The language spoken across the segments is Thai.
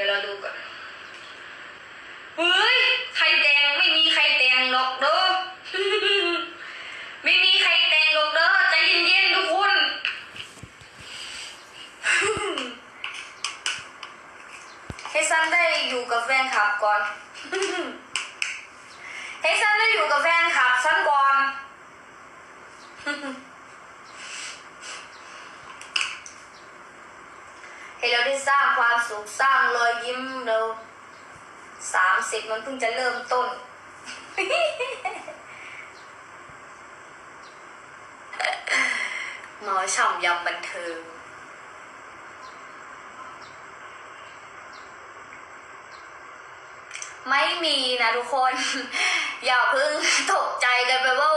ดี๋ยวเราดูก่อนเฮ้ยไข่แดงไม่มีไข่แดงหรอกเด้อไม่มีไข่แดงหรอกเด้อใจเย็นๆทุกคนให้ซันได้อยู่กับแฟนคลับก่อนให้ซันได้อยู่กับแฟนคลับซันก่อน ให้เราได้สร้างความสุขสร้างรอยยิ้มเราสามสิบมันเพิ่งจะเริ่มต้น หมอฉ่ำยำบันเทิงไม่มีนะทุกคน อย่าเพิ่งตกใจกันไปว่า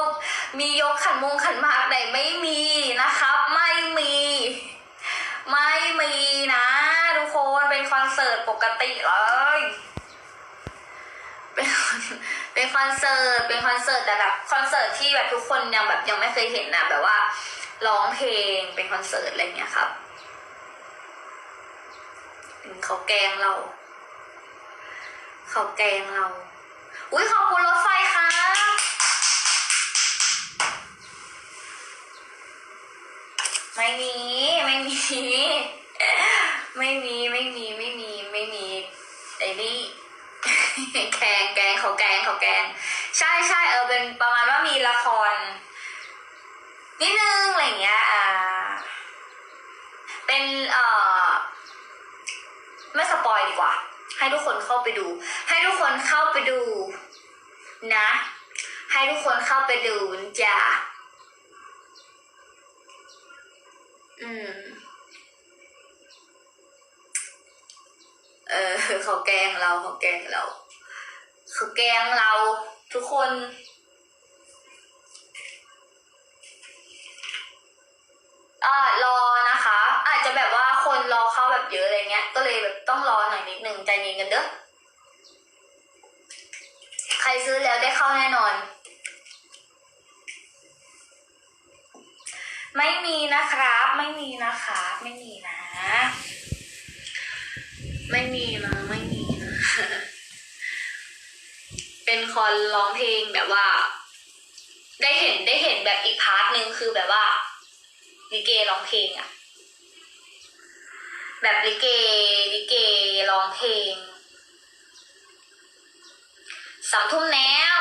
มียกขันมงขันมากไหนไม่มีนะครับ ไม่มี ไม่มีนะทุกคนเป็นคอนเสิร์ตป กติเลยเป็นคอนเป็นคอนเสิร์ตเป็นคอนเสิร์ตแต่แบบคอนเสิร์ตที่แบบทุกคนยังแบบยังไม่เคยเห็นนะแบบว่าร้องเพลงเป็นคอนเสิร์ตอะไรเงี้ยครับเขาแกล้งเรา เขาแกล้งเรา อุ้ยขอบคุณรถไฟครับไม่มี ไม่มี ไม่มี ไม่มี ไม่มี ไอ้นี่ แกงแกงเขาแกงเขาแกง ใช่ใช่เออเป็นประมาณว่ามีละคร นิดนึงอะไรเงี้ยอ่า เป็นเอ่อไม่สปอยดีกว่า ให้ทุกคนเข้าไปดู ให้ทุกคนเข้าไปดู นะ ให้ทุกคนเข้าไปดูจ้ะอืม เออเขาแกล้งเราเขาแกล้งเราเขาแกล้งเราทุกคนอ่ารอนะคะ อาจจะแบบว่าคนรอเข้าแบบเยอะอะไรเงี้ย ก็เลยแบบต้องรอหน่อยนิดนึงใจเย็นกันเด้อใครซื้อแล้วได้เข้าแน่นอน ไม่มีนะครับ ไม่มีนะคะ ไม่มีนะ ไม่มีนะไม่มีนะ เป็นคอนร้องเพลงแบบว่า ได้เห็นได้เห็นแบบอีกพาร์ทหนึ่งคือแบบว่าลิเกร้องเพลงอะแบบลิเกลิเกร้องเพลงสามทุ่มแล้ว